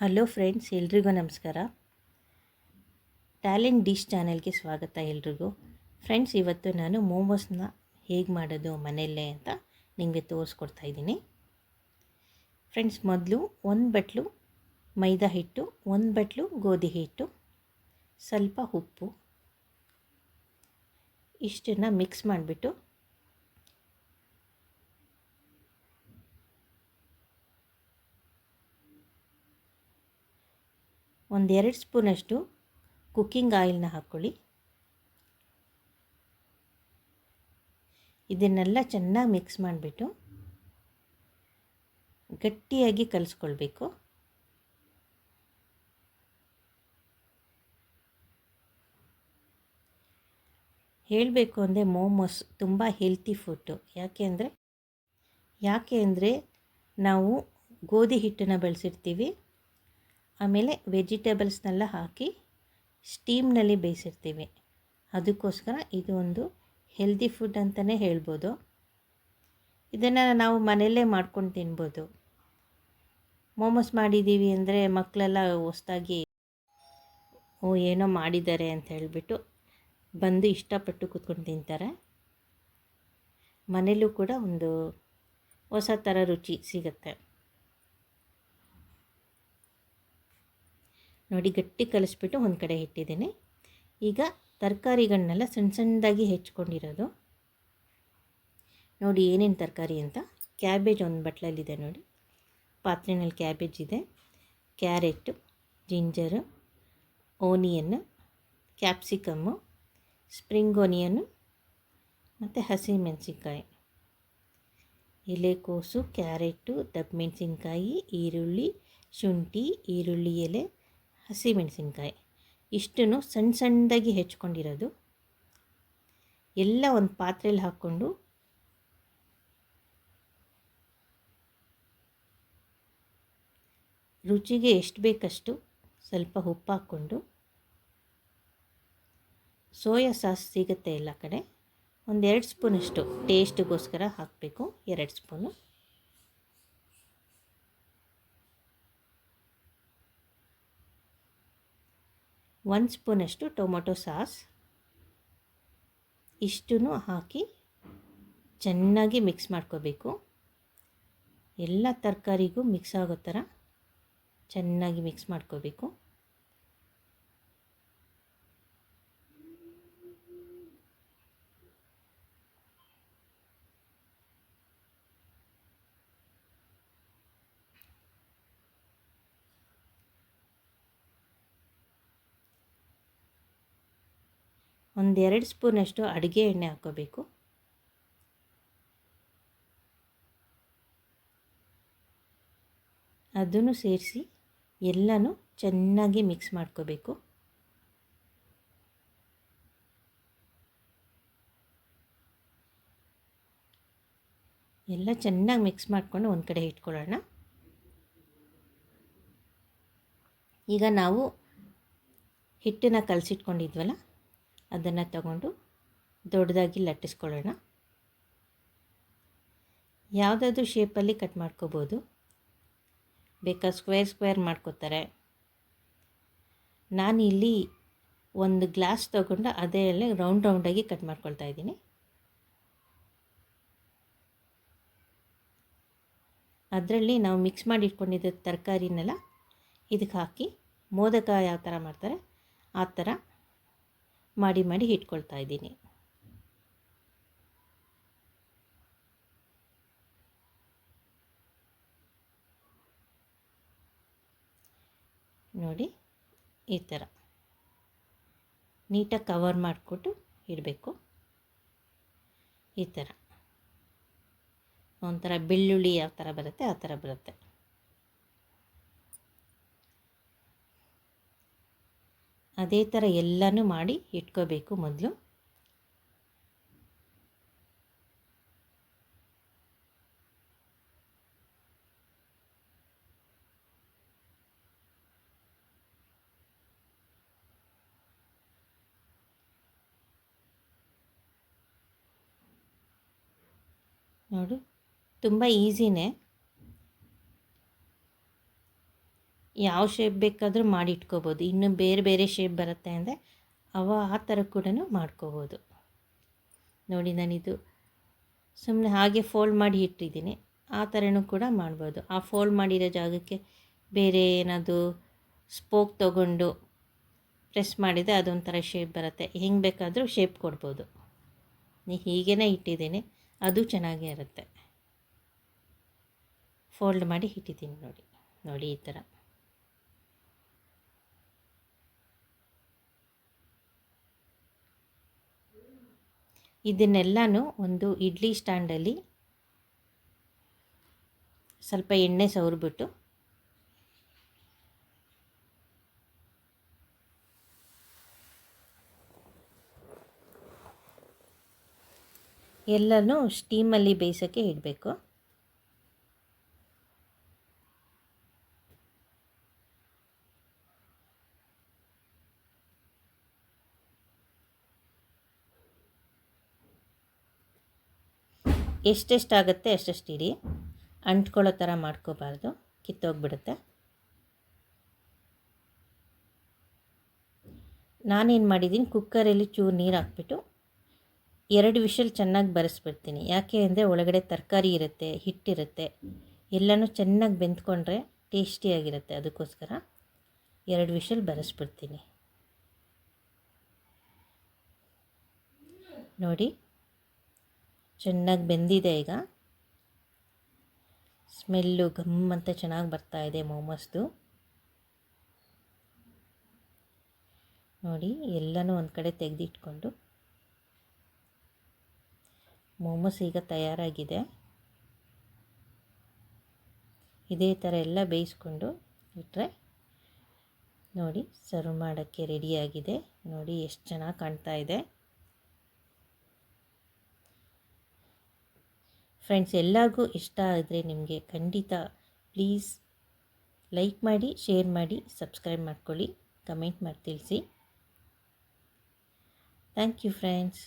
Hello friends, ಎಲ್ರಿಗೂ ನಮಸ್ಕಾರ. Talent dish ಚಾನೆಲ್ಗೆ ಸ್ವಾಗತ ಎಲ್ರಿಗೂ. ಫ್ರೆಂಡ್ಸ್, ಇವತ್ತು ನಾನು ಮೋಮೋಸ್ನ ಹೇಗೆ ಮಾಡೋದು, ಮನೆಯಲ್ಲೇ ಅಂತ ನಿಮಗೆ ತೋರಿಸ್ಕೊಡ್ತಾ ಇದ್ದೀನಿ. ಫ್ರೆಂಡ್ಸ್, ಮೊದಲು ಒಂದು ಬಟ್ಲು ಮೈದಾ ಹಿಟ್ಟು, ಒಂದು ಬಟ್ಲು ಗೋಧಿ ಹಿಟ್ಟು, ಸ್ವಲ್ಪ ಉಪ್ಪು. ಇಷ್ಟನ್ನು ಮಿಕ್ಸ್ ಮಾಡಿಬಿಟ್ಟು ಒಂದೆರಡು ಸ್ಪೂನಷ್ಟು ಕುಕ್ಕಿಂಗ್ ಆಯಿಲ್ನ ಹಾಕ್ಕೊಳ್ಳಿ. ಇದನ್ನೆಲ್ಲ ಚೆನ್ನಾಗಿ ಮಿಕ್ಸ್ ಮಾಡಿಬಿಟ್ಟು ಗಟ್ಟಿಯಾಗಿ ಕಲಿಸ್ಕೊಳ್ಬೇಕು. ಹೇಳಬೇಕು ಅಂದರೆ ಮೋಮೋಸ್ ತುಂಬ ಹೆಲ್ತಿ ಫುಡ್ಡು. ಯಾಕೆ ಅಂದರೆ ಯಾಕೆ ಅಂದರೆ ನಾವು ಗೋಧಿ ಹಿಟ್ಟನ್ನು ಬಳಸಿರ್ತೀವಿ ಆಮೇಲೆ ವೆಜಿಟೇಬಲ್ಸ್ನೆಲ್ಲ ಹಾಕಿ ಸ್ಟೀಮ್ನಲ್ಲಿ ಬೇಯಿಸಿರ್ತೀವಿ. ಅದಕ್ಕೋಸ್ಕರ ಇದು ಒಂದು ಹೆಲ್ದಿ ಫುಡ್ ಅಂತಲೇ ಹೇಳ್ಬೋದು. ಇದನ್ನು ನಾವು ಮನೆಯಲ್ಲೇ ಮಾಡ್ಕೊಂಡು ತಿನ್ಬೋದು. ಮೋಮೋಸ್ ಮಾಡಿದ್ದೀವಿ ಅಂದರೆ ಮಕ್ಕಳೆಲ್ಲ ಹೊಸ್ದಾಗಿ, ಓ, ಏನೋ ಮಾಡಿದ್ದಾರೆ ಅಂತ ಹೇಳಿಬಿಟ್ಟು ಬಂದು ಇಷ್ಟಪಟ್ಟು ಕೂತ್ಕೊಂಡು ತಿಂತಾರೆ. ಮನೇಲೂ ಕೂಡ ಒಂದು ಹೊಸ ಥರ ರುಚಿ ಸಿಗುತ್ತೆ. ನೋಡಿ ಗಟ್ಟಿ ಕಲಿಸ್ಬಿಟ್ಟು ಒಂದು ಕಡೆ ಇಟ್ಟಿದ್ದೀನಿ. ಈಗ ತರಕಾರಿಗಳನ್ನೆಲ್ಲ ಸಣ್ಣ ಸಣ್ಣದಾಗಿ ಹೆಚ್ಕೊಂಡಿರೋದು. ನೋಡಿ ಏನೇನು ತರಕಾರಿ ಅಂತ. ಕ್ಯಾಬೇಜ್ ಒಂದು ಬಟ್ಲಲ್ಲಿದೆ ನೋಡಿ. ಪಾತ್ರೆಯಲ್ಲಿ ಕ್ಯಾಬೇಜ್ ಇದೆ. Carrot, ginger onion capsicum spring onion ಮತ್ತು ಹಸಿಮೆಣಸಿನ್ಕಾಯಿ ಎಲೆಕೋಸು, ಕ್ಯಾರೆಟು ದಬ್ಬ ಮೆಣಸಿನ್ಕಾಯಿ, ಈರುಳ್ಳಿ, ಶುಂಠಿ, ಈರುಳ್ಳಿ ಎಲೆ ಹಸಿಮೆಣಸಿನ್ಕಾಯಿ ಇಷ್ಟನ್ನು ಸಣ್ಣ ಸಣ್ಣದಾಗಿ ಹೆಚ್ಕೊಂಡಿರೋದು. ಎಲ್ಲ ಒಂದು ಪಾತ್ರೆಯಲ್ಲಿ ಹಾಕ್ಕೊಂಡು ರುಚಿಗೆ ಎಷ್ಟು ಬೇಕಷ್ಟು ಸ್ವಲ್ಪ ಉಪ್ಪು ಹಾಕ್ಕೊಂಡು ಸೋಯಾ ಸಾಸ್ ಸಿಗುತ್ತೆ ಎಲ್ಲ ಕಡೆ. ಒಂದೆರಡು ಸ್ಪೂನಷ್ಟು ಟೇಸ್ಟಿಗೋಸ್ಕರ ಹಾಕಬೇಕು. ಎರಡು ಸ್ಪೂನು. ಒಂದು ಸ್ಪೂನಷ್ಟು ಟೊಮೊಟೊ ಸಾಸ್. ಇಷ್ಟನ್ನು ಹಾಕಿ ಚೆನ್ನಾಗಿ ಮಿಕ್ಸ್ ಮಾಡ್ಕೋಬೇಕು. ಎಲ್ಲ ತರಕಾರಿಗೂ ಮಿಕ್ಸ್ ಆಗೋ ಥರ ಚೆನ್ನಾಗಿ ಮಿಕ್ಸ್ ಮಾಡ್ಕೋಬೇಕು. ಒಂದೆರಡು ಸ್ಪೂನಷ್ಟು ಅಡುಗೆ ಎಣ್ಣೆ ಹಾಕ್ಕೋಬೇಕು ಅದನ್ನು ಸೇರಿಸಿ ಎಲ್ಲನೂ ಚೆನ್ನಾಗಿ ಮಿಕ್ಸ್ ಮಾಡ್ಕೋಬೇಕು. ಎಲ್ಲ ಚೆನ್ನಾಗಿ ಮಿಕ್ಸ್ ಮಾಡಿಕೊಂಡು ಒಂದು ಕಡೆ ಇಟ್ಕೊಳ್ಳೋಣ. ಈಗ ನಾವು ಹಿಟ್ಟನ್ನು ಕಲಸಿಟ್ಕೊಂಡಿದ್ವಲ್ಲ ಅದನ್ನು ತಗೊಂಡು ದೊಡ್ಡದಾಗಿ ಲಟ್ಟಿಸ್ಕೊಳ್ಳೋಣ. ಯಾವುದಾದ್ರೂ ಶೇಪಲ್ಲಿ ಕಟ್ ಮಾಡ್ಕೋಬೋದು. ಬೇಕಾ ಸ್ಕ್ವೇರ್ ಸ್ಕ್ವೇರ್ ಮಾಡ್ಕೋತಾರೆ. ನಾನು ಇಲ್ಲಿ ಒಂದು ಗ್ಲಾಸ್ ತೊಗೊಂಡು ಅದೇ ರೌಂಡ್ ರೌಂಡಾಗಿ ಕಟ್ ಮಾಡ್ಕೊಳ್ತಾ ಇದ್ದೀನಿ. ಅದರಲ್ಲಿ ನಾವು ಮಿಕ್ಸ್ ಮಾಡಿ ಇಟ್ಕೊಂಡಿದ್ದ ತರಕಾರಿನೆಲ್ಲ ಇದಕ್ಕೆ ಹಾಕಿ ಮೋದಕ ಯಾವ ಥರ ಮಾಡ್ತಾರೆ ಆ ಥರ ಮಾಡಿ ಮಾಡಿ ಇಟ್ಕೊಳ್ತಾ ಇದ್ದೀನಿ. ನೋಡಿ, ಈ ಥರ. ನೀಟಾಗಿ ಕವರ್ ಮಾಡಿಕೊಟ್ಟು ಇಡಬೇಕು. ಈ ಥರ. ಒಂಥರ ಬೆಳ್ಳುಳ್ಳಿ ಯಾವ ಥರ ಬರುತ್ತೆ, ಆ ಥರ ಬರುತ್ತೆ. ಅದೇ ಥರ ಎಲ್ಲನೂ ಮಾಡಿ ಇಟ್ಕೋಬೇಕು ಮೊದಲು. ನೋಡು ತುಂಬ ಈಸಿನೇ. ಯಾವ ಶೇಪ್ ಬೇಕಾದರೂ ಮಾಡಿ ಇಟ್ಕೋಬೋದು ಇನ್ನು ಬೇರೆ ಬೇರೆ ಶೇಪ್ ಬರುತ್ತೆ ಅಂದರೆ ಅವ ಆ ಥರ ಕೂಡ ಮಾಡ್ಕೋಬೋದು. ನೋಡಿ ನಾನಿದು ಸುಮ್ಮನೆ ಹಾಗೆ ಫೋಲ್ಡ್ ಮಾಡಿ ಇಟ್ಟಿದ್ದೀನಿ. ಆ ಥರನೂ ಕೂಡ ಮಾಡ್ಬೋದು. ಆ ಫೋಲ್ಡ್ ಮಾಡಿರೋ ಜಾಗಕ್ಕೆ ಬೇರೆ ಏನಾದರೂ ಸ್ಪೋಕ್ ತಗೊಂಡು ಪ್ರೆಸ್ ಮಾಡಿದರೆ ಅದೊಂಥರ ಶೇಪ್ ಬರುತ್ತೆ. ಹೆಂಗೆ ಬೇಕಾದರೂ ಶೇಪ್ ಕೊಡ್ಬೋದು. ನೀ ಹೀಗೇ ಇಟ್ಟಿದ್ದೀನಿ, ಅದು ಚೆನ್ನಾಗೇ ಇರುತ್ತೆ. ಫೋಲ್ಡ್ ಮಾಡಿ ಇಟ್ಟಿದ್ದೀನಿ ನೋಡಿ. ನೋಡಿ ಈ ಥರ ಇದನ್ನೆಲ್ಲನೂ ಒಂದು ಇಡ್ಲಿ ಸ್ಟ್ಯಾಂಡಲ್ಲಿ ಸ್ವಲ್ಪ ಎಣ್ಣೆ ಸವರ್ಬಿಟ್ಟು ಎಲ್ಲನೂ ಸ್ಟೀಮಲ್ಲಿ ಬೇಯಿಸೋಕ್ಕೆ ಇಡಬೇಕು. ಎಷ್ಟೆಷ್ಟಾಗುತ್ತೆ ಅಷ್ಟೆಷ್ಟು ಇಡಿ. ಅಂಟ್ಕೊಳ್ಳೋ ಥರ ಮಾಡ್ಕೋಬಾರ್ದು. ಕಿತ್ತೋಗ್ಬಿಡುತ್ತೆ. ನಾನೇನು ಮಾಡಿದ್ದೀನಿ? ಕುಕ್ಕರಲ್ಲಿ ಚೂರು ನೀರು ಹಾಕ್ಬಿಟ್ಟು ಎರಡು ವಿಷಲ್ ಚೆನ್ನಾಗಿ ಬರೆಸ್ಬಿಡ್ತೀನಿ. ಯಾಕೆ ಅಂದರೆ ಒಳಗಡೆ ತರಕಾರಿ ಇರುತ್ತೆ ಹಿಟ್ಟಿರುತ್ತೆ ಎಲ್ಲನೂ ಚೆನ್ನಾಗಿ ಬೆಂದ್ಕೊಂಡ್ರೆ ಟೇಸ್ಟಿಯಾಗಿರುತ್ತೆ ಅದಕ್ಕೋಸ್ಕರ ಎರಡು ವಿಷಲ್ ಬರೆಸ್ಬಿಡ್ತೀನಿ. ನೋಡಿ. ಚೆನ್ನಾಗಿ ಬೆಂದಿದೆ ಈಗ. ಸ್ಮೆಲ್ಲು ಘಮ್ ಅಂತ ಚೆನ್ನಾಗಿ ಬರ್ತಾ ಇದೆ ಮೋಮೋಸ್ದು. ನೋಡಿ, ಎಲ್ಲನೂ ಒಂದು ಕಡೆ ತೆಗೆದಿಟ್ಕೊಂಡು. ಮೋಮೋಸ್ ಈಗ ತಯಾರಾಗಿದೆ. ಇದೇ ಥರ ಎಲ್ಲ ಬೇಯಿಸ್ಕೊಂಡು ಇಟ್ಟರೆ ನೋಡಿ, ಸರ್ವ್ ಮಾಡೋಕ್ಕೆ ರೆಡಿಯಾಗಿದೆ ನೋಡಿ, ಎಷ್ಟು ಚೆನ್ನಾಗಿ ಕಾಣ್ತಾ ಇದೆ. ಫ್ರೆಂಡ್ಸ್ ಎಲ್ಲರಿಗೂ ಇಷ್ಟ ಆದರೆ ನಿಮಗೆ ಖಂಡಿತ ಪ್ಲೀಸ್ ಲೈಕ್ ಮಾಡಿ ಶೇರ್ ಮಾಡಿ ಸಬ್ಸ್ಕ್ರೈಬ್ ಮಾಡ್ಕೊಳ್ಳಿ ಕಮೆಂಟ್ ಮಾಡಿ ತಿಳಿಸಿ ಥ್ಯಾಂಕ್ ಯು ಫ್ರೆಂಡ್ಸ್